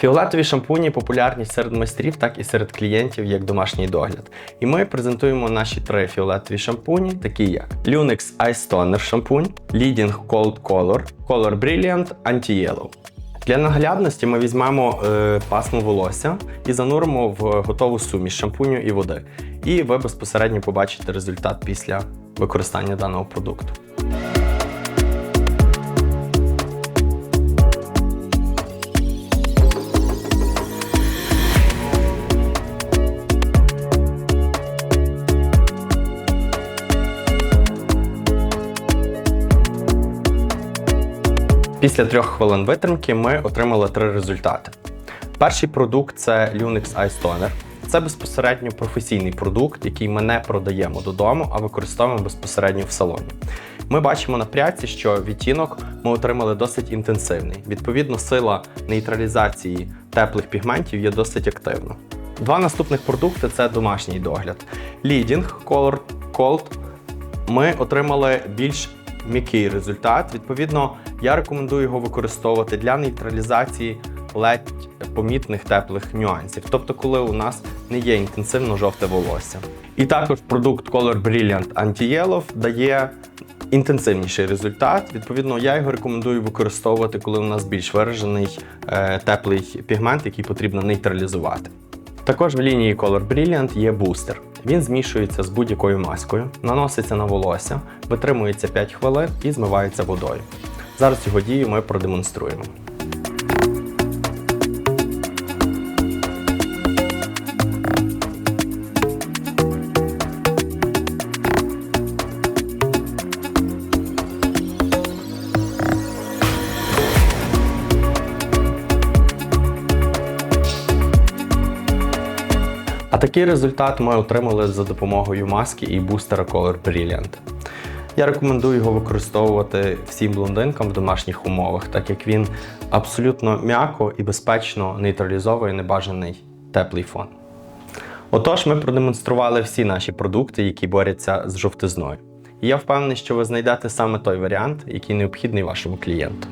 Фіолетові шампуні популярні серед майстрів, так і серед клієнтів як домашній догляд. І ми презентуємо наші три фіолетові шампуні, такі як Lunix Ice Toner шампунь, Leading Cold Color, Color Brilliant Anti-Yellow. Для наглядності ми візьмемо е, пасму волосся і зануримо в готову суміш шампуню і води. І ви безпосередньо побачите результат після використання даного продукту. Після трьох хвилин витримки ми отримали три результати. Перший продукт це Lunix Ice. Це безпосередньо професійний продукт, який ми не продаємо додому, а використовуємо безпосередньо в салоні. Ми бачимо на пряці, що відтінок ми отримали досить інтенсивний. Відповідно, сила нейтралізації теплих пігментів є досить активна. Два наступних продукти це домашній догляд. Leading Color Cold ми отримали більш м'який результат. Відповідно, я рекомендую його використовувати для нейтралізації ледь помітних теплих нюансів, тобто, коли у нас не є інтенсивно жовте волосся. І також продукт Color Brilliant Anti-Yellow дає інтенсивніший результат. Відповідно, я його рекомендую використовувати, коли у нас більш виражений е, теплий пігмент, який потрібно нейтралізувати. Також в лінії Color Brilliant є бустер. Він змішується з будь-якою маскою, наноситься на волосся, витримується 5 хвилин і змивається водою. Зараз його дію ми продемонструємо. А такий результат ми отримали за допомогою маски і бустера Color Brilliant. Я рекомендую його використовувати всім блондинкам в домашніх умовах, так як він абсолютно м'яко і безпечно нейтралізовує небажаний теплий фон. Отож, ми продемонстрували всі наші продукти, які борються з жовтизною. І я впевнений, що ви знайдете саме той варіант, який необхідний вашому клієнту.